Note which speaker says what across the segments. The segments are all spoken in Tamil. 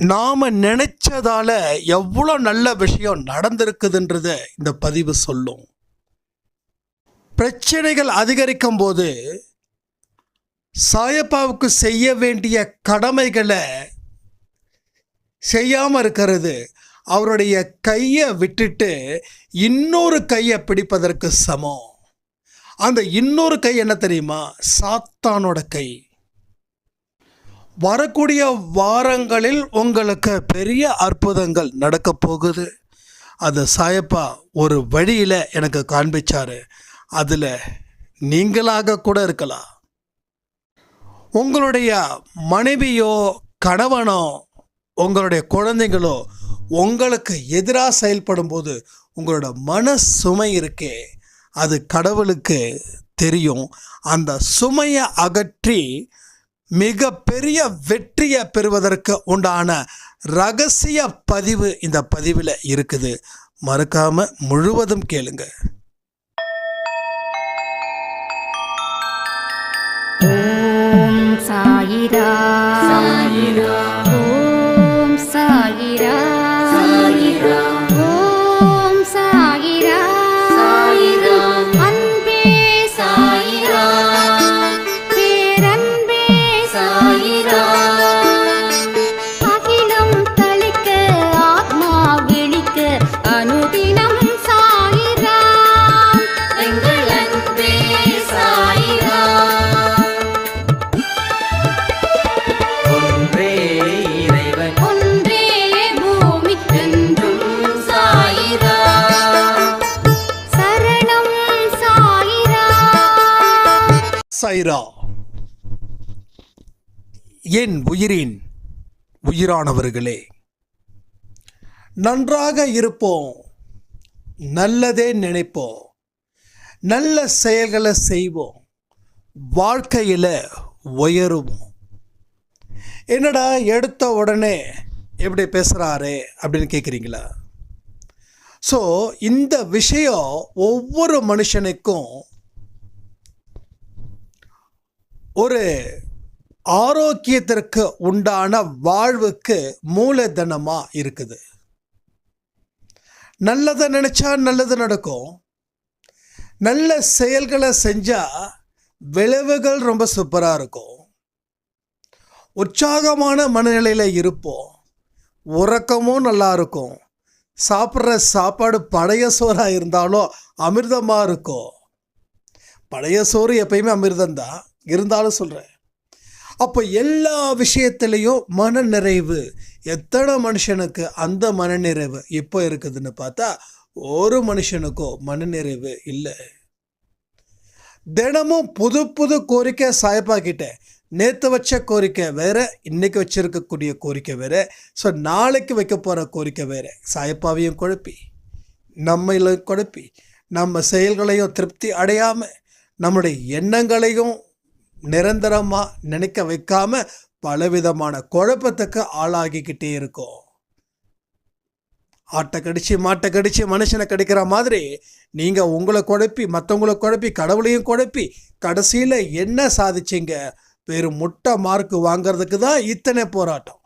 Speaker 1: நாம் நினைச்சதால எவ்வளோ நல்ல விஷயம் நடந்திருக்குதுன்றத இந்த பதிவு சொல்லும். பிரச்சனைகள் அதிகரிக்கும் போது சாயப்பாவுக்கு செய்ய வேண்டிய கடமைகளை செய்யாமல் இருக்கிறது. அவருடைய கையை விட்டுட்டு இன்னொரு கையை பிடிப்பதற்கு சமம். அந்த இன்னொரு கை என்ன தெரியுமா? சாத்தானோட கை. வரக்கூடிய வாரங்களில் உங்களுக்கு பெரிய அற்புதங்கள் நடக்க போகுது. அது சாயப்பா ஒரு வழியில் எனக்கு காண்பிச்சார். அதில் நீங்களாக கூட இருக்கலாம். உங்களுடைய மனைவியோ கணவனோ உங்களுடைய குழந்தைங்களோ உங்களுக்கு எதிராக செயல்படும் போது உங்களோட மன சுமை இருக்கே. அது கடவுளுக்கு தெரியும். அந்த சுமையை அகற்றி மிக பெரிய வெற்றியை பெறுவதற்கு உண்டான ரகசிய பதிவு இந்த பதிவில் இருக்குது. மறக்காம முழுவதும் கேளுங்க.
Speaker 2: ஓம் சாயிரா. சாயிரா.
Speaker 1: சைரா என் உயிரின் உயிரானவர்களே நன்றாக இருப்போம் நல்லதே நினைப்போம் நல்ல செயல்களை செய்வோம் வாழ்க்கையில் உயருவோம். என்னடா எடுத்த உடனே எப்படி பேசுகிறாரு அப்படின்னு கேட்குறீங்களா ஸோ இந்த விஷயம் ஒவ்வொரு மனுஷனுக்கும் ஒரு ஆரோக்கியத்திற்கு உண்டான வாழ்வுக்கு மூலதனமாக இருக்குது. நல்லதை நினச்சா நல்லது நடக்கும். நல்ல செயல்களை செஞ்சால் விளைவுகள் ரொம்ப சூப்பராக இருக்கும். உற்சாகமான மனநிலையில் இருப்போம். உறக்கமும் நல்லா இருக்கும். சாப்பிட்ற சாப்பாடு பழைய சோறாக இருந்தாலும் அமிர்தமாக இருக்கும். பழைய சோறு எப்பயுமே அமிர்தம்தான். இருந்தாலும் சொல்கிறேன் அப்போ எல்லா விஷயத்துலேயும் மன நிறைவு எத்தனை மனுஷனுக்கு அந்த மனநிறைவு இப்போ இருக்குதுன்னு பார்த்தா ஒரு மனுஷனுக்கும் மனநிறைவு இல்லை. தினமும் புது புது கோரிக்கை சாயப்பாக்கிட்டேன் நேற்று வச்ச கோரிக்கை வேறு இன்றைக்கி வச்சுருக்கக்கூடிய கோரிக்கை வேறு. ஸோ நாளைக்கு வைக்க போகிற கோரிக்கை வேறு. சாயப்பாவையும் குழப்பி நம்மளையும் குழப்பி நம்ம செயல்களையும் திருப்தி அடையாமல் நம்முடைய எண்ணங்களையும் நிரந்தரமாக நினைக்க வைக்காம பலவிதமான குழப்பத்துக்கு ஆளாகிக்கிட்டே இருக்கோம். ஆட்டை கடிச்சு மாட்டை கடிச்சு மனுஷனை கடிக்கிற மாதிரி நீங்கள் உங்களை குழப்பி மற்றவங்கள குழப்பி கடவுளையும் குழப்பி கடைசியில் என்ன சாதிச்சீங்க? வெறும் முட்டை மார்க் வாங்கிறதுக்கு தான் இத்தனை போராட்டம்.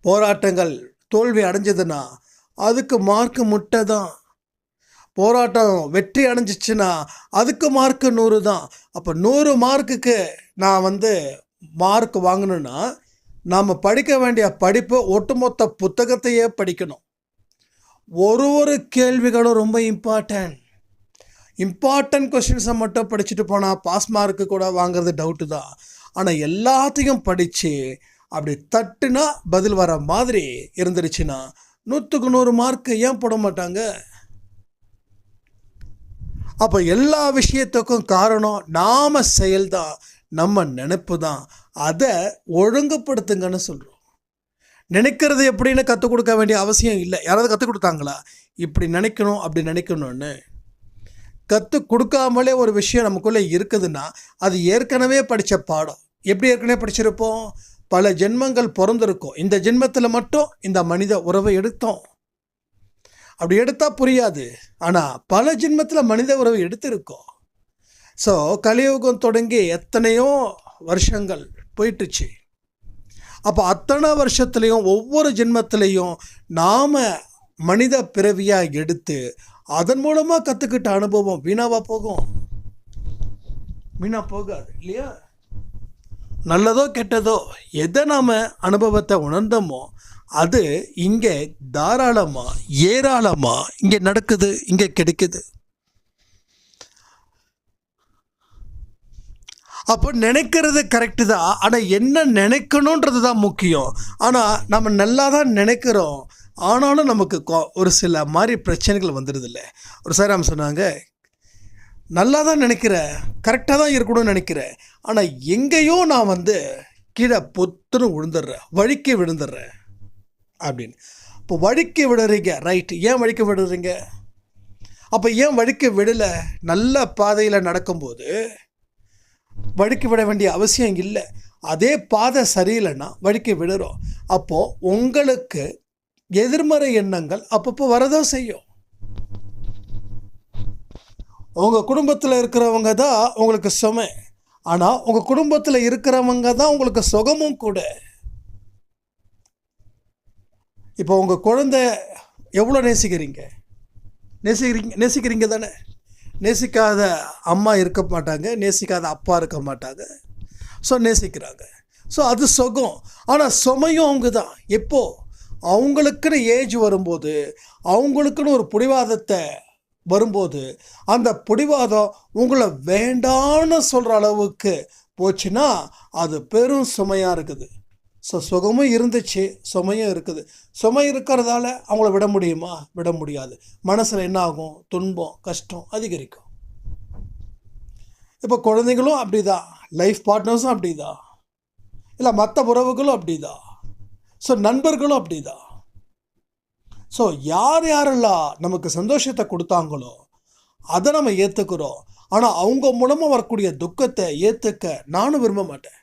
Speaker 1: போராட்டங்கள் தோல்வி அடைஞ்சதுன்னா அதுக்கு மார்க் முட்டை தான். போராட்டம் வெற்றி அடைஞ்சிச்சுன்னா அதுக்கு மார்க்கு நூறு தான். அப்போ நூறு மார்க்குக்கு நான் வந்து மார்க் வாங்கணுன்னா நாம் படிக்க வேண்டிய படிப்பு ஒட்டுமொத்த புத்தகத்தையே படிக்கணும். ஒரு ஒரு கேள்விகளும் ரொம்ப இம்பார்ட்டன்ட் இம்பார்ட்டன்ட் கொஷின்ஸை மட்டும் படிச்சுட்டு போனால் பாஸ் மார்க்கு கூட வாங்குறது டவுட்டு தான். ஆனால் எல்லாத்தையும் படித்து அப்படி தட்டுனா பதில் வர மாதிரி இருந்துருச்சுன்னா நூற்றுக்கு நூறு மார்க்கு ஏன் போட மாட்டாங்க? அப்போ எல்லா விஷயத்துக்கும் காரணம் நாம செயல்தான் நம்ம நினைப்பு தான் அதை ஒழுங்குபடுத்துங்கன்னு சொல்கிறோம் நினைக்கிறது எப்படின்னு கற்றுக் கொடுக்க வேண்டிய அவசியம் இல்லை. யாராவது கற்றுக் கொடுத்தாங்களா? இப்படி நினைக்கணும் அப்படி நினைக்கணும்னு. கற்றுக் கொடுக்காமலே ஒரு விஷயம் நமக்குள்ளே இருக்குதுன்னா அது ஏற்கனவே படித்த பாடம். எப்படி ஏற்கனவே படிச்சிருப்போம்? பல ஜென்மங்கள் பிறந்திருக்கும். இந்த ஜென்மத்தில் மட்டும் இந்த மனித உறவை எடுத்தோம். அப்படி எடுத்தால் புரியாது. ஆனால் பல ஜென்மத்தில் மனித உறவு எடுத்திருக்கோம். ஸோ கலியுகம் தொடங்கி எத்தனையோ வருஷங்கள் போயிட்டுச்சு. அப்போ அத்தனை வருஷத்துலேயும் ஒவ்வொரு ஜென்மத்திலையும் நாம் மனித பிறவியாக எடுத்து அதன் மூலமாக கற்றுக்கிட்ட அனுபவம் வீணாவாக போகும்? வீணாக போகாது இல்லையா? நல்லதோ கெட்டதோ எதை நாம் அனுபவத்தை உணர்ந்தோமோ அது இங்கே தாராளமாக ஏராளமாக இங்கே நடக்குது இங்கே கிடைக்குது. அப்போ நினைக்கிறது கரெக்டு தான் ஆனால் என்ன நினைக்கணுன்றது தான் முக்கியம். ஆனால் நம்ம நல்லா தான் நினைக்கிறோம் ஆனாலும் நமக்கு கொ- ஒரு சில மாதிரி பிரச்சனைகள் வந்துடுது ஒரு சார் சொன்னாங்க நல்லா தான் நினைக்கிறேன் கரெக்டாக தான் இருக்கணும்னு நினைக்கிறேன் ஆனால் எங்கேயோ நான் வந்து கீழே பொத்துன்னு விழுந்துடுறேன் வழிக்கு விழுந்துடுறேன். அப்படின்னு. இப்போ வழுக்கி விடுறீங்க. ரைட் ஏன் வழிக்கு விடுறீங்க? அப்போ ஏன் வழுக்கி விடலை? நல்ல பாதையில் நடக்கும்போது வழுக்கி விட வேண்டிய அவசியம் இல்லை. அதே பாதை சரியில்லைன்னா வழுக்கி விடுறோம். அப்போது உங்களுக்கு எதிர்மறை எண்ணங்கள் அப்பப்போ வரதான் செய்யும். உங்கள் குடும்பத்தில் இருக்கிறவங்க தான் உங்களுக்கு சுமை. ஆனால் உங்கள் குடும்பத்தில் இருக்கிறவங்க தான் உங்களுக்கு சுகமும் கூட. இப்போ உங்கள் குழந்தை எவ்வளோ நேசிக்கிறீங்க? நேசிக்கிறீங்க நேசிக்கிறீங்க தானே? நேசிக்காத அம்மா இருக்க மாட்டாங்க நேசிக்காத அப்பா இருக்க மாட்டாங்க. ஸோ நேசிக்கிறாங்க. ஸோ அது சுகம். ஆனால் சுமையும் அவங்க தான் எப்போது அவங்களுக்குன்னு ஏஜ் வரும்போது அவங்களுக்குன்னு ஒரு பிடிவாதத்தை வரும்போது அந்த பிடிவாதம் உங்களை வேண்டான்னு சொல்கிற அளவுக்கு போச்சுன்னா அது பெரும் சுமையாக இருக்குது. ஸோ சுகமும் இருந்துச்சு சுமையும் இருக்குது. சுமை இருக்கிறதால அவங்கள விட முடியுமா? விட முடியாது. மனசில் என்ன ஆகும் துன்பம் கஷ்டம் அதிகரிக்கும். இப்போ குழந்தைங்களும் அப்படிதான் லைஃப் பார்ட்னர்ஸும் அப்படிதான் இல்லை மற்ற உறவுகளும் அப்படிதான் ஸோ நண்பர்களும் அப்படிதான் ஸோ யார் யாரெல்லாம் நமக்கு சந்தோஷத்தை கொடுத்தாங்களோ அதை நம்ம ஏற்றுக்கிறோம் ஆனால் அவங்க மூலமாக வரக்கூடிய துக்கத்தை ஏற்றுக்க நானும் விரும்ப மாட்டேன்.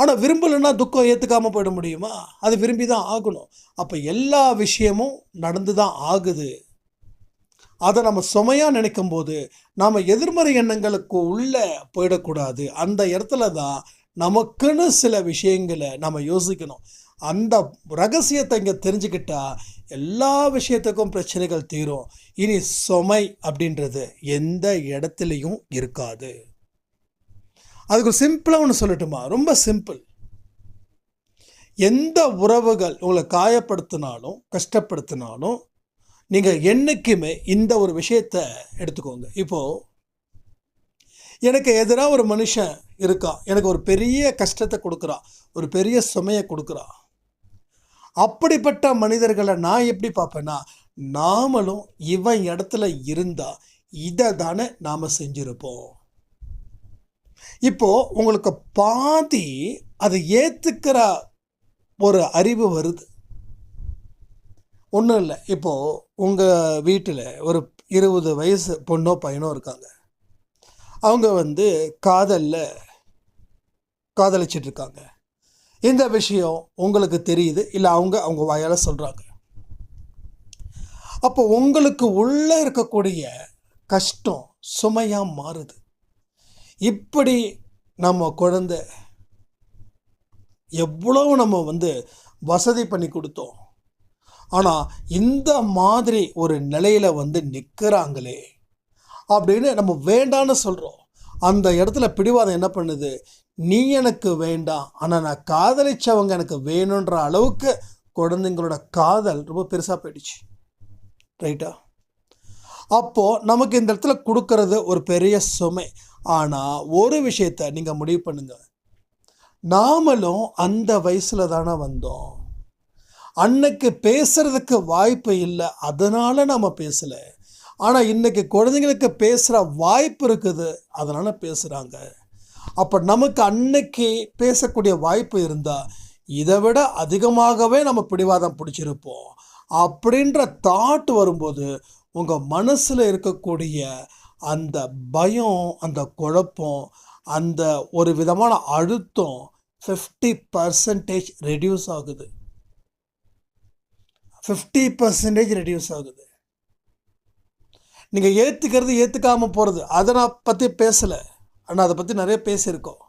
Speaker 1: ஆனால் விரும்பலைன்னா துக்கம் ஏற்றுக்காமல் போயிட முடியுமா? அது விரும்பி தான் ஆகணும். அப்போ எல்லா விஷயமும் நடந்து தான் ஆகுது. அதை நம்ம சுமையாக நினைக்கும் போது நாம் எதிர்மறை எண்ணங்களுக்கு உள்ளே போயிடக்கூடாது. அந்த இடத்துல தான் நமக்குன்னு சில விஷயங்களை நம்ம யோசிக்கணும். அந்த ரகசியத்தை இங்கே தெரிஞ்சுக்கிட்டா எல்லா விஷயத்துக்கும் பிரச்சனைகள் தீரும். இனி சுமை அப்படின்றது எந்த இடத்துலையும் இருக்காது. அதுக்கு சிம்பிளாக ஒன்று சொல்லட்டுமா? ரொம்ப சிம்பிள் எந்த உறவுகள் உங்களை காயப்படுத்தினாலும் கஷ்டப்படுத்தினாலும் நீங்கள் என்றைக்குமே இந்த ஒரு விஷயத்தை எடுத்துக்கோங்க. இப்போது எனக்கு எதிராக ஒரு மனுஷன் இருக்கா? எனக்கு ஒரு பெரிய கஷ்டத்தை கொடுக்குறான் ஒரு பெரிய சுமையை கொடுக்குறான் அப்படிப்பட்ட மனிதர்களை நான் எப்படி பார்ப்பேன்னா நாமளும் இவன் இடத்துல இருந்தால் இதை தானே நாம் செஞ்சுருப்போம். இப்போது உங்களுக்கு பாதி அதை ஏற்றுக்கிற ஒரு அறிவு வருது. ஒன்றும் இல்லை. இப்போது உங்கள் வீட்டில் ஒரு இருபது வயசு பொண்ணோ பையனோ இருக்காங்க. அவங்க வந்து காதலில் காதலிச்சிட்ருக்காங்க இந்த விஷயம் உங்களுக்கு தெரியுது? இல்லை அவங்க அவங்க வாயால் சொல்கிறாங்க அப்போ உங்களுக்கு உள்ளே இருக்கக்கூடிய கஷ்டம் சுமையாக மாறுது. இப்படி நம்ம குழந்த எவ்வளவு நம்ம வந்து வசதி பண்ணி கொடுத்தோம். ஆனால் இந்த மாதிரி ஒரு நிலையில் வந்து நிற்கிறாங்களே அப்படின்னு நம்ம வேண்டான்னு சொல்கிறோம் அந்த இடத்துல பிடிவாதம் என்ன பண்ணுது? நீ எனக்கு வேண்டாம். ஆனால் நான் காதலிச்சவங்க எனக்கு வேணுன்ற அளவுக்கு குழந்தைங்களோட காதல் ரொம்ப பெருசாக போயிடுச்சு. ரைட்டா? அப்போது நமக்கு இந்த இடத்துல கொடுக்கறது ஒரு பெரிய சுமை. ஆனால் ஒரு விஷயத்த நீங்கள் முடிவு பண்ணுங்கள் நாமளும் அந்த வயசில் தானே வந்தோம். அன்னைக்கு பேசுறதுக்கு வாய்ப்பு இல்லை அதனால் நம்ம பேசலை. ஆனால் இன்றைக்கி குழந்தைங்களுக்கு பேசுகிற வாய்ப்பு இருக்குது அதனால் பேசுகிறாங்க அப்போ நமக்கு அன்னைக்கு பேசக்கூடிய வாய்ப்பு இருந்தால் இதை விட அதிகமாகவே நம்ம பிடிவாதம் பிடிச்சிருப்போம். அப்படின்ற தாட் வரும்போது உங்கள் மனசில் இருக்கக்கூடிய அந்த பயம் அந்த குழப்பம் அந்த ஒரு விதமான அழுத்தம் ஃபிஃப்டி பர்சன்டேஜ் ரெடியூஸ் ஆகுது. ஃபிஃப்டி பர்சன்டேஜ் ரெடியூஸ் ஆகுது. நீங்கள் ஏற்றுக்கிறது ஏற்றுக்காமல் போகிறது அதை நான் பற்றி பேசலை. ஆனால் அதை பற்றி நிறைய பேசியிருக்கோம்.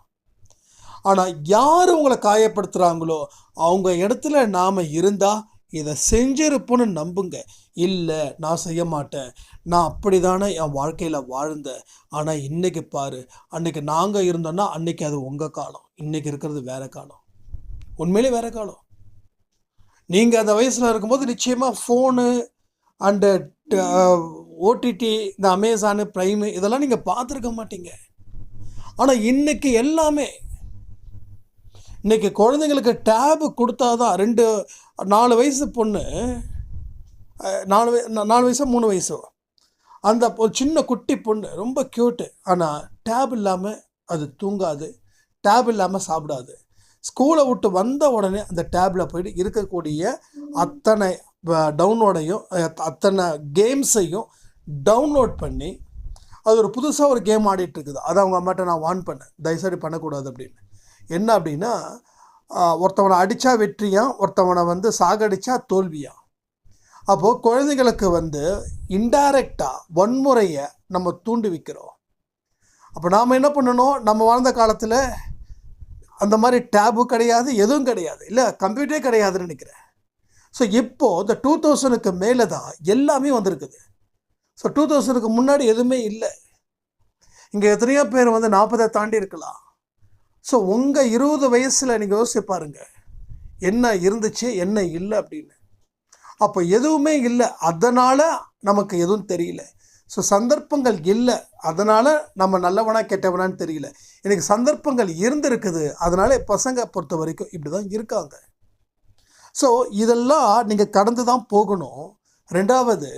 Speaker 1: ஆனால் யார் உங்களை காயப்படுத்துகிறாங்களோ அவங்க இடத்துல நாம் இருந்தால் இதை செஞ்சிருப்போன்னு நம்புங்க. இல்லை நான் செய்ய மாட்டேன். நான் அப்படி தானே என் வாழ்க்கையில் வாழ்ந்தேன். ஆனால் இன்றைக்கி பாரு அன்றைக்கி நாங்கள் இருந்தோன்னா அன்றைக்கி அது உங்கள் காலம். இன்றைக்கி இருக்கிறது வேற காலம். உண்மையிலே வேறு காலம். நீங்கள் அந்த வயசில் இருக்கும்போது நிச்சயமாக ஃபோனு அண்டு ஓடிடி இந்த அமேசானு ப்ரைமு இதெல்லாம் நீங்கள் பார்த்துருக்க மாட்டீங்க. ஆனால் இன்றைக்கி எல்லாமே இன்றைக்கி குழந்தைங்களுக்கு டேபு கொடுத்தாதான் ரெண்டு நாலு வயசு பொண்ணு நாலு வய நாலு வயசோ மூணு வயசோ. அந்த ஒரு சின்ன குட்டி பொண்ணு ரொம்ப க்யூட்டு ஆனால் டேப் இல்லாமல் அது தூங்காது டேப் இல்லாமல் சாப்பிடாது. ஸ்கூலை விட்டு வந்த உடனே அந்த டேப்பில் போயிட்டு இருக்கக்கூடிய அத்தனை டவுன்லோடையும் அத்தனை கேம்ஸையும் டவுன்லோட் பண்ணி அது ஒரு புதுசாக ஒரு கேம் ஆடிட்டுருக்குது அதை அவங்க அம்மாட்ட நான் வான் பண்ணேன். தயவுசெய்து பண்ணக்கூடாது அப்படின்னு. என்ன அப்படின்னா ஒருத்தவனை அடித்தா வெற்றியா ஒருத்தவனை வந்து சாகடிச்சா தோல்வியா அப்போது குழந்தைங்களுக்கு வந்து இன்டைரக்டாக வன்முறையை நம்ம தூண்டுவிக்கிறோம் அப்போ நாம் என்ன பண்ணணும்? நம்ம வாழ்ந்த காலத்தில் அந்த மாதிரி டேபு கிடையாது எதுவும் கிடையாது. இல்லை கம்ப்யூட்டரே கிடையாதுன்னு நினைக்கிறேன். ஸோ இப்போது இந்த டூ தௌசண்ட்க்கு மேலே தான் எல்லாமே வந்திருக்குது. ஸோ டூ தௌசண்ட்க்கு முன்னாடி எதுவுமே இல்லை. இங்கே எத்தனையோ பேர் வந்து நாற்பதை தாண்டி இருக்கலாம். ஸோ உங்கள் இருபது வயசில் நீங்கள் யோசிச்சு பாருங்கள் என்ன இருந்துச்சு என்ன இல்லை அப்படின்னு. அப்போ எதுவுமே இல்லை. அதனால் நமக்கு எதுவும் தெரியல. ஸோ சந்தர்ப்பங்கள் இல்லை. அதனால் நம்ம நல்லவனா கெட்டவனான்னு தெரியல. எனக்கு சந்தர்ப்பங்கள் இருந்திருக்குது. அதனால பசங்க பொறுத்த வரைக்கும் இப்படி தான் இருக்காங்க. ஸோ இதெல்லாம் நீங்கள் கடந்து தான் போகணும். ரெண்டாவது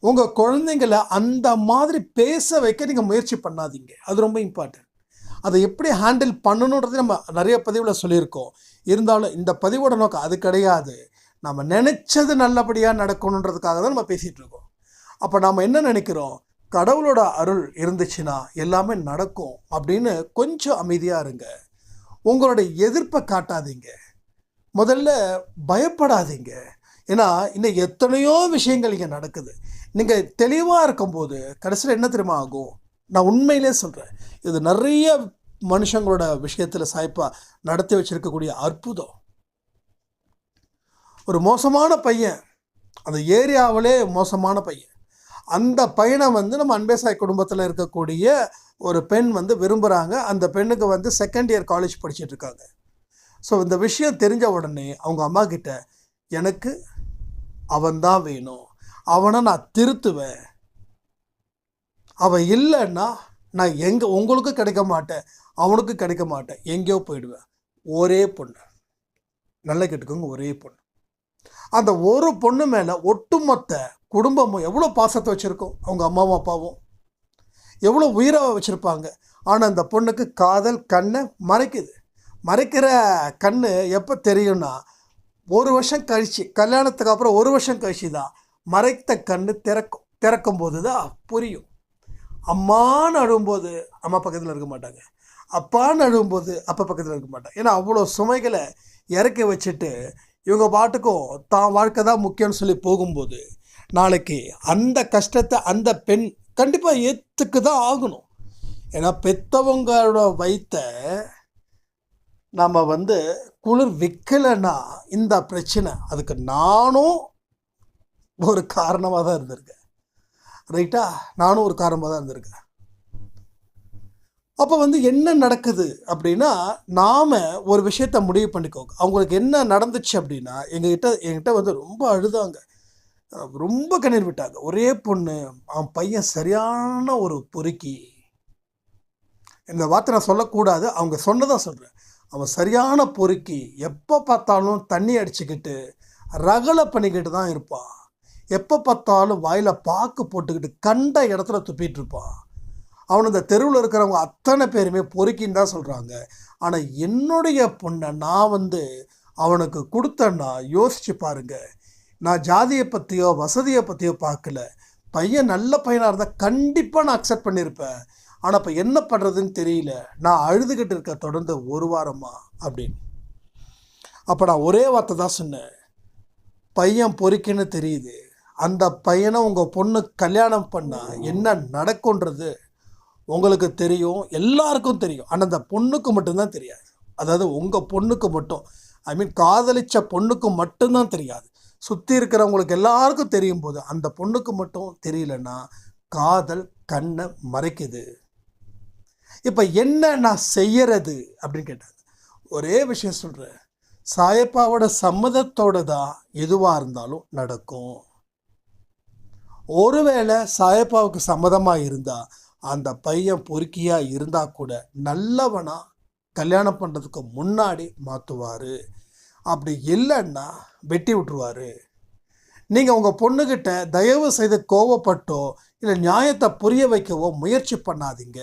Speaker 1: உங்கள் குழந்தைங்கள அந்த மாதிரி பேச வைக்க நீங்கள் முயற்சி பண்ணாதீங்க. அது ரொம்ப இம்பார்ட்டன்ட் அதை எப்படி ஹேண்டில் பண்ணணுன்றது நம்ம நிறைய பதிவில் சொல்லியிருக்கோம். இருந்தாலும் இந்த பதிவோட நோக்கம் அது கிடையாது. நம்ம நினச்சது நல்லபடியாக நடக்கணுன்றதுக்காக தான் நம்ம பேசிகிட்டு இருக்கோம். அப்போ நாம் என்ன நினைக்கிறோம்? கடவுளோட அருள் இருந்துச்சுன்னா எல்லாமே நடக்கும் அப்படின்னு கொஞ்சம் அமைதியாக இருங்க. உங்களுடைய எதிர்ப்பை காட்டாதீங்க. முதல்ல பயப்படாதீங்க. ஏன்னா இன்னும் எத்தனையோ விஷயங்கள் இங்கே நடக்குது. நீங்கள் தெளிவாக இருக்கும்போது கடைசியில் என்ன தெரியுமா ஆகும்? நான் உண்மையிலே சொல்கிறேன் இது நிறைய மனுஷங்களோட விஷயத்தில் சாய்ப்பாக நடத்தி வச்சுருக்கக்கூடிய அற்புதம். ஒரு மோசமான பையன் அந்த ஏரியாவிலே மோசமான பையன். அந்த பையனை வந்து நம்ம அன்பேசாய் குடும்பத்தில் இருக்கக்கூடிய ஒரு பெண் வந்து விரும்புகிறாங்க அந்த பெண்ணுக்கு வந்து செகண்ட் இயர் காலேஜ் படிச்சிட்டு இருக்காங்க. ஸோ இந்த விஷயம் தெரிஞ்ச உடனே அவங்க அம்மா கிட்ட எனக்கு அவன்தான் வேணும். அவனை நான் திருத்துவேன். அவன் இல்லைன்னா நான் எங்கே உங்களுக்கும் கிடைக்க மாட்டேன் அவனுக்கு கிடைக்க மாட்டேன் எங்கேயோ போயிடுவேன். ஒரே பொண்ணு. நல்ல கேட்டுக்கோங்க ஒரே பொண்ணு. அந்த ஒரு பொண்ணு மேலே ஒட்டுமொத்த குடும்பமும் எவ்வளோ பாசத்தை வச்சுருக்கோம்? அவங்க அம்மாவும் அப்பாவும். எவ்வளோ உயிராக வச்சுருப்பாங்க? ஆனால் அந்த பொண்ணுக்கு காதல் கண்ணை மறைக்குது. மறைக்கிற கண் எப்போ தெரியும்னா ஒரு வருஷம் கழிச்சு கல்யாணத்துக்கு அப்புறம் ஒரு வருஷம் கழிச்சு தான் மறைத்த கண்ணு திறக்கும் திறக்கும் போது தான் புரியும். அம்மான்னு அழும்போது அம்மா பக்கத்தில் இருக்க மாட்டாங்க. அப்பான்னு அழும்போது அப்பா பக்கத்தில் இருக்க மாட்டாங்க. ஏன்னா அவ்வளோ சுமைகளை இறக்கி வச்சுட்டு இவங்க பாட்டுக்கும் தான் வாழ்க்கை தான் முக்கியம்னு சொல்லி போகும்போது நாளைக்கு அந்த கஷ்டத்தை அந்த பெண் கண்டிப்பாக ஏற்றுக்கு தான் ஆகணும். ஏன்னா பெத்தவங்களோட வைத்த நம்ம வந்து குளிர் விற்கலைன்னா இந்த பிரச்சனை. அதுக்கு நானும் ஒரு காரணமாக தான் இருந்திருக்கேன் ரைட்டா? நானும் ஒரு காரணமாக தான் இருந்திருக்கேன் அப்போ வந்து என்ன நடக்குது அப்படின்னா நாம் ஒரு விஷயத்த முடிவு பண்ணிக்கோங்க. அவங்களுக்கு என்ன நடந்துச்சு அப்படின்னா எங்ககிட்ட என்கிட்ட வந்து ரொம்ப அழுதாங்க. ரொம்ப கண்ணீர் விட்டாங்க. ஒரே பொண்ணு அவன் பையன் சரியான ஒரு பொறுக்கி. இந்த வார்த்தை நான் சொல்லக்கூடாது அவங்க சொன்னதான் சொல்கிறேன் அவன் சரியான பொறுக்கி. எப்போ பார்த்தாலும் தண்ணி அடிச்சுக்கிட்டு ரகலை பண்ணிக்கிட்டு தான் இருப்பான். எப்போ பார்த்தாலும் வாயில் பாக்கு போட்டுக்கிட்டு கண்ட இடத்துல துப்பிட்டு இருப்பான். அவன் இந்த தெருவில் இருக்கிறவங்க அத்தனை பேருமே பொறுக்கின்னு தான் சொல்கிறாங்க ஆனால் என்னுடைய பொண்ணை நான் வந்து அவனுக்கு கொடுத்தேன்னா யோசிச்சு பாருங்க. நான் ஜாதியை பற்றியோ வசதியை பற்றியோ பார்க்கல. பையன் நல்ல பையனாக இருந்தால் கண்டிப்பாக நான் அக்செப்ட் பண்ணியிருப்பேன் ஆனால் இப்போ என்ன பண்ணுறதுன்னு தெரியல. நான் அழுதுகிட்டு இருக்க தொடர்ந்து ஒரு வாரமா அப்படின்னு. அப்போ நான் ஒரே வார்த்தை தான் சொன்னேன். பையன் பொறுக்கின்னு தெரியுது. அந்த பையனை உங்கள் பொண்ணு கல்யாணம் பண்ணால் என்ன நடக்குன்றது உங்களுக்கு தெரியும் எல்லாருக்கும் தெரியும். ஆனால் அந்த பொண்ணுக்கு மட்டும்தான் தெரியாது. அதாவது உங்கள் பொண்ணுக்கு மட்டும். ஐ மீன் காதலிச்ச பொண்ணுக்கு மட்டும்தான் தெரியாது. சுற்றி இருக்கிறவங்களுக்கு எல்லாருக்கும் தெரியும் போது அந்த பொண்ணுக்கு மட்டும் தெரியலன்னா காதல் கண்ணை மறைக்குது. இப்போ என்ன நான் செய்யறது அப்படின்னு கேட்டாங்க ஒரே விஷயம் சொல்கிறேன் சாயப்பாவோட சம்மதத்தோட தான் எதுவாக இருந்தாலும் நடக்கும். ஒருவேளை சாயப்பாவுக்கு சம்மதமாக இருந்தால் அந்த பையன் பொறுக்கியாக இருந்தால் கூட நல்லவனாக கல்யாணம் பண்ணுறதுக்கு முன்னாடி மாற்றுவார் அப்படி இல்லைன்னா வெட்டி விட்டுருவார். நீங்கள் உங்கள் பொண்ணுக்கிட்ட தயவு செய்து கோவப்பட்டோ இல்லை நியாயத்தை புரிய வைக்கவோ முயற்சி பண்ணாதீங்க.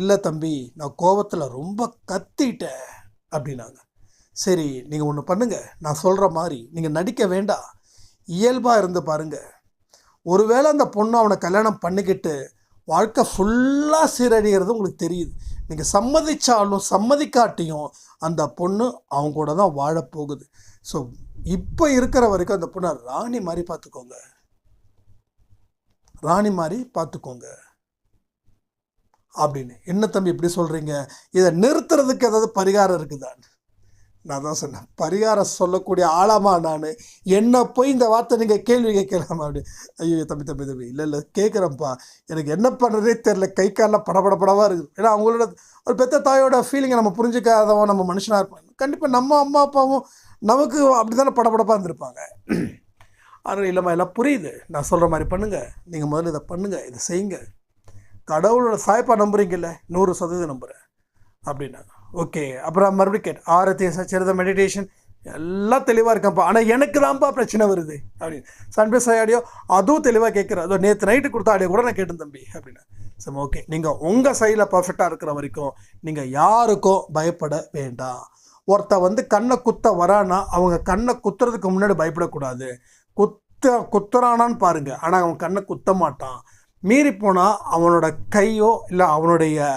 Speaker 1: இல்லை தம்பி நான் கோவத்தில் ரொம்ப கத்திட்டேன் அப்படின்னாங்க. சரி நீங்கள் ஒன்று பண்ணுங்கள் நான் சொல்கிற மாதிரி நீங்கள் நடிக்க வேண்டாம். இயல்பாக இருந்து பாருங்கள் ஒருவேளை அந்த பொண்ணு அவனை கல்யாணம் பண்ணிக்கிட்டு வாழ்க்கை ஃபுல்லாக சீரழிகிறது உங்களுக்கு தெரியுது. நீங்கள் சம்மதிச்சாலும் சம்மதிக்காட்டியும் அந்த பொண்ணு அவங்க கூட தான் வாழப்போகுது ஸோ இப்போ இருக்கிற வரைக்கும் அந்த பொண்ணை ராணி மாதிரி பார்த்துக்கோங்க. ராணி மாதிரி பார்த்துக்கோங்க. அப்படின்னு. என்ன தம்பி இப்படி சொல்கிறீங்க இதை நிறுத்துறதுக்கு ஏதாவது பரிகாரம் இருக்குதான்னு. நான் தான் சொன்னேன். பரிகாரம் சொல்லக்கூடிய ஆழமாக நான். என்ன போய் இந்த வார்த்தை நீங்கள் கேள்வி கேட்கலாமா அப்படி. ஐயோ தம்பி தம்பி தம்பி. இல்லை இல்லை கேட்குறேன்ப்பா. எனக்கு என்ன பண்ணுறதே தெரில கை காலில் படபடப்படவாக இருக்குது. ஏன்னா அவங்களோட ஒரு பெத்த தாயோட ஃபீலிங்கை நம்ம புரிஞ்சுக்காதவன் நம்ம மனுஷனாக இருப்பாங்க கண்டிப்பாக நம்ம அம்மா அப்பாவும் நமக்கு அப்படி தானே படபடப்பாக இருந்திருப்பாங்க. ஆனால் இல்லைம்மா எல்லாம் புரியுது. நான் சொல்கிற மாதிரி பண்ணுங்கள் நீங்கள் முதல்ல இதை பண்ணுங்கள் இதை செய்யுங்க. கடவுளோட சாய்ப்பா நம்புறீங்கல்ல. நூறு சதவீதம் நம்புகிறேன் அப்படின்னாங்க ஓகே அப்புறம் மறுபடியும் கேட் ஆரத்தி சச்சரித மெடிடேஷன் எல்லாம் தெளிவாக இருக்கப்பா ஆனால் எனக்கு தான்ப்பா பிரச்சனை வருது அப்படின்னு. சன்பேஸ் ஆடியோ அதுவும் தெளிவாக கேட்குறேன் அதோ நேற்று நைட்டு கொடுத்த ஆடியோ கூட நான் கேட்டேன் தம்பி அப்படின்னு. சரி ஓகே நீங்கள் உங்கள் சைடில் பர்ஃபெக்டாக இருக்கிற வரைக்கும் நீங்கள் யாருக்கும் பயப்பட வேண்டாம். ஒருத்த வந்து கண்ணை குத்த வரானா அவங்க கண்ணை குத்துறதுக்கு முன்னாடி பயப்படக்கூடாது. குத்த குத்துறானான்னு பாருங்கள் ஆனால் அவன் கண்ணை குத்த மாட்டான். மீறி போனால் அவனோட கையோ இல்லை அவனுடைய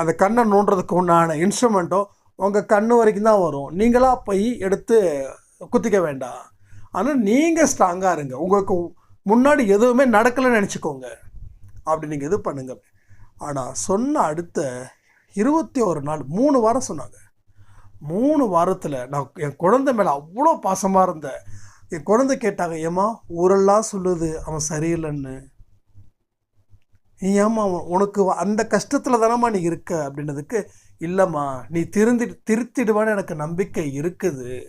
Speaker 1: அந்த கண்ணை நோண்டுறதுக்கு உண்டான இன்ஸ்ட்ருமெண்ட்டும் உங்கள் கண்ணு வரைக்கும் தான் வரும். நீங்களாக போய் எடுத்து குத்திக்க வேண்டாம். ஆனால் நீங்கள் ஸ்ட்ராங்காக இருங்க. உங்களுக்கு முன்னாடி எதுவுமே நடக்கலைன்னு நினச்சிக்கோங்க. அப்படி நீங்கள் இது பண்ணுங்க. ஆனால் சொன்ன அடுத்த இருபத்தி ஒரு நாள் மூணு வாரம் சொன்னாங்க. மூணு வாரத்தில் நான் என் குழந்தை மேலே அவ்வளோ பாசமாக இருந்தேன். என் குழந்தை கேட்டாங்க ஏம்மா ஊரெல்லாம் சொல்லுது அவன் சரியில்லைன்னு. ஏம்மா உனக்கு அந்த கஷ்டத்தில் தானம்மா நீ இருக்க? அப்படின்னதுக்கு இல்லைம்மா நீ திருந்தி திருத்திடுவான்னு எனக்கு நம்பிக்கை இருக்குது.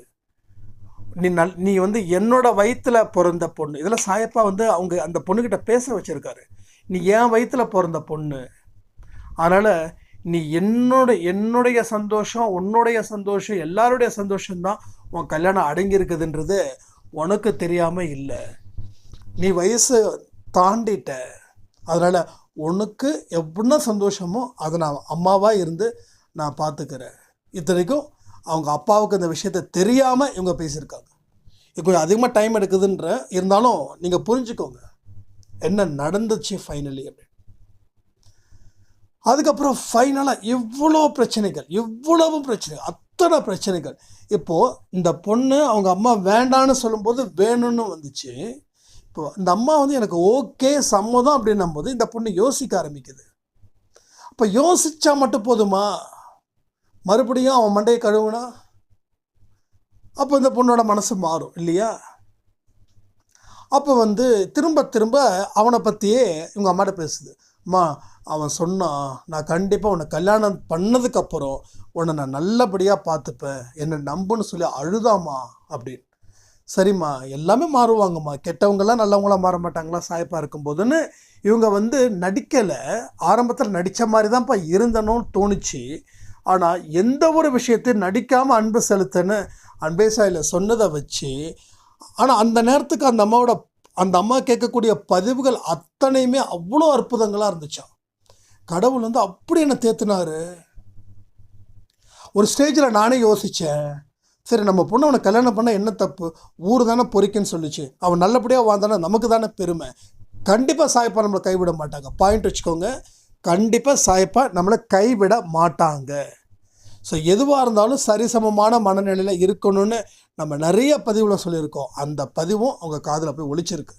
Speaker 1: நீ நல் நீ வந்து என்னோட வயிற்றில் பிறந்த பொண்ணு. இதில் சாயப்பா வந்து அவங்க அந்த பொண்ணுக்கிட்ட பேச வச்சிருக்காரு. நீ என் வயிற்றில் பிறந்த பொண்ணு. அதனால் நீ என்னோட என்னுடைய சந்தோஷம் உன்னுடைய சந்தோஷம் எல்லாருடைய சந்தோஷம்தான் உன் கல்யாணம் அடங்கியிருக்குதுன்றது உனக்கு தெரியாமல் இல்லை. நீ வயசு தாண்டிட்ட. அதனால் உனக்கு எப்படின்னா சந்தோஷமோ அதை நான் அம்மாவாக இருந்து நான் பார்த்துக்கிறேன் இத்தனைக்கும் அவங்க அப்பாவுக்கு இந்த விஷயத்த தெரியாமல் இவங்க பேசியிருக்காங்க. இது கொஞ்சம் அதிகமாக டைம் எடுக்குதுன்ற இருந்தாலும் நீங்கள் புரிஞ்சுக்கோங்க. என்ன நடந்துச்சு ஃபைனலி அப்படின்னு. அதுக்கப்புறம் ஃபைனலாக இவ்வளோ பிரச்சனைகள் இவ்வளவு பிரச்சனைகள் அத்தனை பிரச்சனைகள். இப்போது இந்த பொண்ணு அவங்க அம்மா வேண்டான்னு சொல்லும்போது வேணும்னு வந்துச்சு. இப்போ இந்த அம்மா வந்து எனக்கு ஓகே சம்மதம் அப்படின்னும் போது இந்த பொண்ணு யோசிக்க ஆரம்பிக்குது. அப்போ யோசிச்சா மட்டும் போதுமா? மறுபடியும் அவன் மண்டையை கழுவுனா? அப்போ இந்த பொண்ணோட மனசு மாறும் இல்லையா? அப்போ வந்து திரும்ப திரும்ப அவனை பற்றியே இவங்க அம்மாட்ட பேசுது. அம்மா அவன் சொன்னான் நான் கண்டிப்பாக உன்னை கல்யாணம் பண்ணதுக்கப்புறம் உன்னை நான் நல்லபடியாக பார்த்துப்பேன். என்னை நம்புன்னு சொல்லி அழுதாம்மா அப்படின்னு. சரிம்மா எல்லாமே மாறுவாங்கம்மா. கெட்டவங்கெல்லாம் நல்லவங்களாம் மாற மாட்டாங்களா? சாய்ப்பாக இருக்கும்போதுன்னு இவங்க வந்து நடிக்கலை. ஆரம்பத்தில் நடித்த மாதிரி தான்ப்பா இருந்தனும் தோணுச்சு. ஆனால் எந்த ஒரு விஷயத்தையும் நடிக்காமல் அன்பு செலுத்துன்னு அன்பே சாயில் சொன்னதை வச்சு ஆனால் அந்த நேரத்துக்கு அந்த அம்மாவோட அந்த அம்மா கேட்கக்கூடிய பதிவுகள் அத்தனையுமே அவ்வளோ அற்புதங்களாக இருந்துச்சான் கடவுள் வந்து அப்படி என்னை தேத்துனாரு. ஒரு ஸ்டேஜில் நானே யோசித்தேன் சரி நம்ம பொண்ணு அவனை கல்யாணம் பண்ண என்ன தப்பு? ஊர் தானே பொறிக்குன்னு சொல்லிச்சு. அவன் நல்லபடியாக வாழ்ந்தானே? நமக்கு தானே பெருமை. கண்டிப்பாக சாய்ப்பா நம்மளை கைவிட மாட்டாங்க. பாயிண்ட் வச்சுக்கோங்க. கண்டிப்பாக சாயப்பா நம்மளை கைவிட மாட்டாங்க. ஸோ எதுவாக இருந்தாலும் சரிசமமான மனநிலையில் இருக்கணும்னு நம்ம நிறைய பதிவில் சொல்லியிருக்கோம். அந்த பதிவும் அவங்க காதில் போய் ஒழிச்சிருக்கு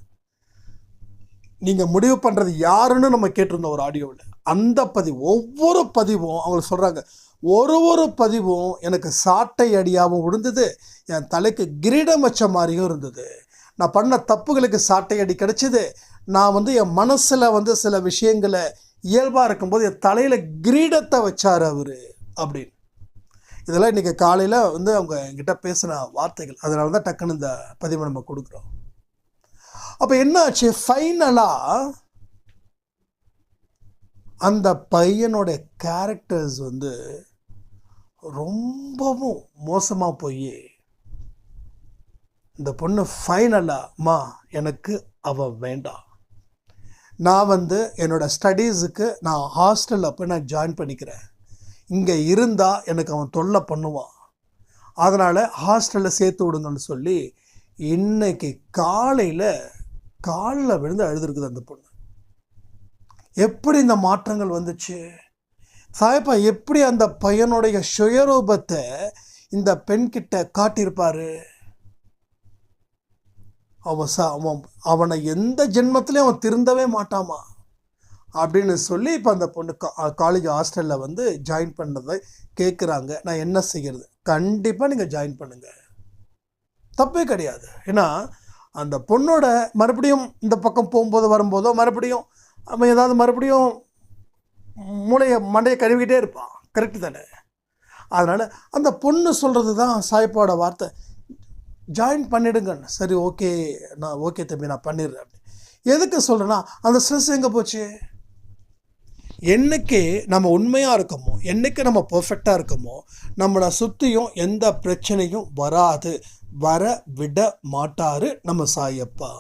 Speaker 1: நீங்கள் முடிவு பண்ணுறது யாருன்னு நம்ம கேட்டிருந்தோம் ஒரு ஆடியோவில். அந்த பதிவு ஒவ்வொரு பதிவும் அவங்க சொல்கிறாங்க ஒரு ஒரு பதிவும் எனக்கு சாட்டை அடியாகவும் விழுந்தது. என் தலைக்கு கிரீடம் வச்ச மாதிரியும் இருந்தது. நான் பண்ண தப்புகளுக்கு சாட்டை அடி கிடச்சிது. நான் வந்து என் மனசில் வந்து சில விஷயங்களை இயல்பாக இருக்கும்போது என் தலையில் கிரீடத்தை வச்சார் அவர் அப்படின்னு. இதெல்லாம் இன்றைக்கி காலையில் வந்து அவங்க என்கிட்ட பேசின வார்த்தைகள். அதனால தான் டக்குன்னு இந்த பதிவை நம்ம கொடுக்குறோம். அப்போ என்ன ஆச்சு? ஃபைனலாக அந்த பையனுடைய கேரக்டர்ஸ் வந்து ரொம்பவும் மோசமாக போய் இந்த பொண்ணு ஃபைனலாக எனக்கு அவ வேண்டாம் நான் வந்து என்னோட ஸ்டடீஸுக்கு நான் ஹாஸ்டலில் போய் நான் ஜாயின் பண்ணிக்கிறேன். இங்கே இருந்தால் எனக்கு அவன் தொல்லை பண்ணுவான். அதனால் ஹாஸ்டலில் சேர்த்து விடுங்கன்னு சொல்லி இன்னைக்கு காலையில் காலில் விழுந்து அழுதுருக்குது அந்த பொண்ணு. எப்படி இந்த மாற்றங்கள் வந்துச்சு? சாயப்பா எப்படி அந்த பையனுடைய சுயரூபத்தை இந்த பெண்கிட்ட காட்டியிருப்பாரு? அவன் ச அவன் அவனை எந்த ஜென்மத்திலையும் அவன் திருந்தவே மாட்டாமா? அப்படின்னு சொல்லி இப்போ அந்த பொண்ணு காலேஜ் ஹாஸ்டலில் வந்து ஜாயின் பண்ணதை கேட்குறாங்க நான் என்ன செய்கிறது கண்டிப்பாக நீங்கள் ஜாயின் பண்ணுங்கள் தப்பே கிடையாது. ஏன்னா அந்த பொண்ணோட மறுபடியும் இந்த பக்கம் போகும்போது வரும்போதோ மறுபடியும் அவன் ஏதாவது மறுபடியும் மூளையை மண்டையை கழுவிக்கிட்டே இருப்பான். கரெக்டு தானே? அதனால் அந்த பொண்ணு சொல்கிறது தான் சாய்ப்பாவோட வார்த்தை. ஜாயின் பண்ணிடுங்கன்னு. சரி ஓகே நான் ஓகே தம்பி நான் பண்ணிடுறேன் எதுக்கு சொல்கிறேன்னா அந்த ஸ்ட்ரெஸ் எங்கே போச்சு? என்றைக்கு நம்ம உண்மையாக இருக்கோமோ என்னைக்கு நம்ம பர்ஃபெக்டாக இருக்கோமோ நம்மளை சுற்றியும் எந்த பிரச்சனையும் வராது. வர விட மாட்டாரு நம்ம சாயப்பா.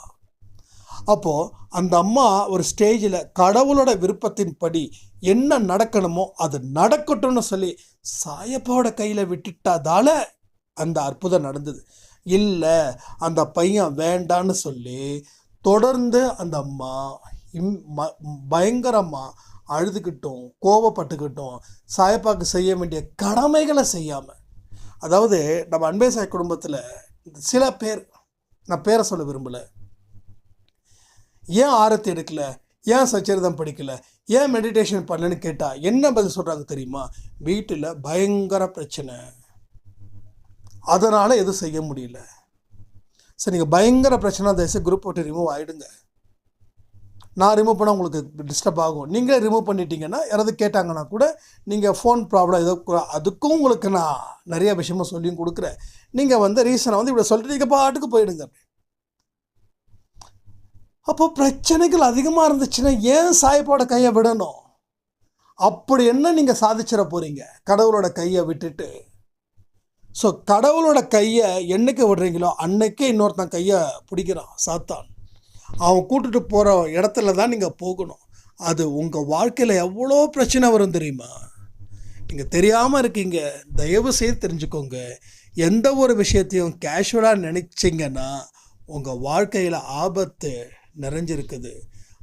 Speaker 1: அப்போது அந்த அம்மா ஒரு ஸ்டேஜில் கடவுளோட விருப்பத்தின்படி என்ன நடக்கணுமோ அது நடக்கட்டும்னு சொல்லி சாயப்பாவோட கையில் விட்டுட்டதால அந்த அற்புதம் நடந்தது. இல்லை அந்த பையன் வேண்டான்னு சொல்லி தொடர்ந்து அந்த அம்மா இம் ம பயங்கரமாக அழுதுகிட்டும் கோவப்பட்டுக்கிட்டும் சாயப்பாவுக்கு செய்ய வேண்டிய கடமைகளை செய்யாமல் அதாவது நம்ம அன்பே சாய் குடும்பத்தில் சில பேர் நான் பேரை சொல்ல விரும்பலை. ஏன் ஆரத்தி எடுக்கல? ஏன் சச்சரிதம் படிக்கல? ஏன் மெடிடேஷன் பண்ணலன்னு கேட்டால் என்ன பதில் சொல்கிறாங்க தெரியுமா? வீட்டில் பயங்கர பிரச்சனை. அதனால் எதுவும் செய்ய முடியல. சரி நீங்கள் பயங்கர பிரச்சனை தயவுசு குரூப் விட்டு ரிமூவ் ஆகிடுங்க நான் ரிமூவ் பண்ணால் உங்களுக்கு டிஸ்டர்ப் ஆகும். நீங்களே ரிமூவ் பண்ணிட்டீங்கன்னா யாராவது கேட்டாங்கன்னா கூட நீங்கள் ஃபோன் ப்ராப்ளம் ஏதோ அதுக்கும் உங்களுக்கு நான் நிறைய விஷயமா சொல்லியும் கொடுக்குறேன். நீங்கள் வந்து ரீசனை வந்து இப்படி சொல்லிட்டு நீங்கள் பாட்டுக்கு போயிடுங்க. அப்போ பிரச்சனைகள் அதிகமாக இருந்துச்சுன்னா ஏன் சாயப்போட கையை விடணும்? அப்படி என்ன நீங்கள் சாதிச்சிட போகிறீங்க கடவுளோட கையை விட்டுட்டு. ஸோ கடவுளோட கையை என்னைக்கு விடுறீங்களோ அன்னைக்கே இன்னொருத்தன் கையை பிடிக்கிறான் சாத்தான். அவன் கூட்டுட்டு போகிற இடத்துல தான் நீங்கள் போகணும். அது உங்கள் வாழ்க்கையில் எவ்வளோ பிரச்சனை வரும் தெரியுமா? நீங்கள் தெரியாமல் இருக்கீங்க. தயவு செய்து தெரிஞ்சுக்கோங்க. எந்த ஒரு விஷயத்தையும் கேஷுவலாக நினச்சிங்கன்னா உங்கள் வாழ்க்கையில் ஆபத்து நிறைஞ்சிருக்குது.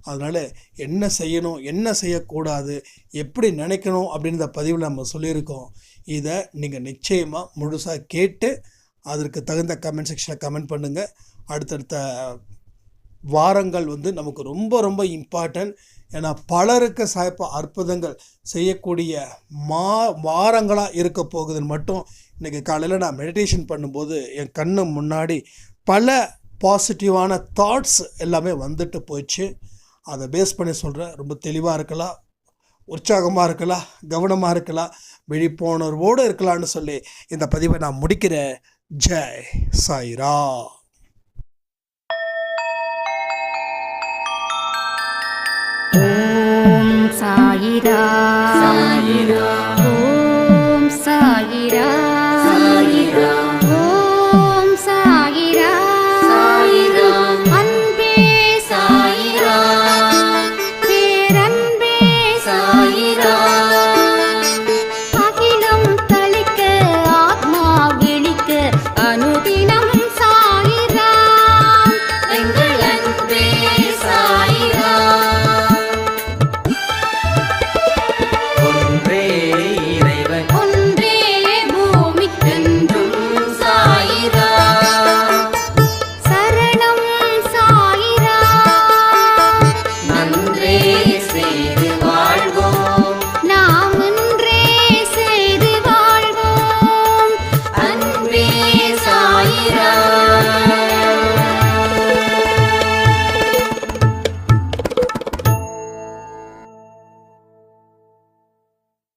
Speaker 1: அதனால் என்ன செய்யணும் என்ன செய்யக்கூடாது எப்படி நினைக்கணும் அப்படின்ற பதிவில் நம்ம சொல்லியிருக்கோம். இதை நீங்கள் நிச்சயமாக முழுசாக கேட்டு அதற்கு தகுந்த கமெண்ட் செக்ஷனில் கமெண்ட் பண்ணுங்கள் அடுத்தடுத்த வாரங்கள் வந்து நமக்கு ரொம்ப ரொம்ப இம்பார்ட்டன்ட் ஏன்னா பலருக்கு சாய்ப்ப அற்புதங்கள் செய்யக்கூடிய மா வாரங்களாக இருக்க போகுதுன்னு மட்டும் இன்றைக்கி காலையில் நான் மெடிடேஷன் பண்ணும்போது என் கண்ணு முன்னாடி பல பாசிட்டிவான தாட்ஸ் எல்லாமே வந்துட்டு போயிடுச்சு. அதை பேஸ் பண்ணி சொல்கிறேன் ரொம்ப தெளிவாக இருக்கலாம். உற்சாகமாக இருக்கலாம். கவனமாக இருக்கலாம். விழிப்புணர்வோடு இருக்கலாம்னு சொல்லி இந்த பதிவை நான் முடிக்கிறேன். ஜெய் சாய்ரா
Speaker 2: ஓம் சாயிரா
Speaker 3: சாயிரா
Speaker 2: ஓம் சாயிரா
Speaker 3: சாயிரா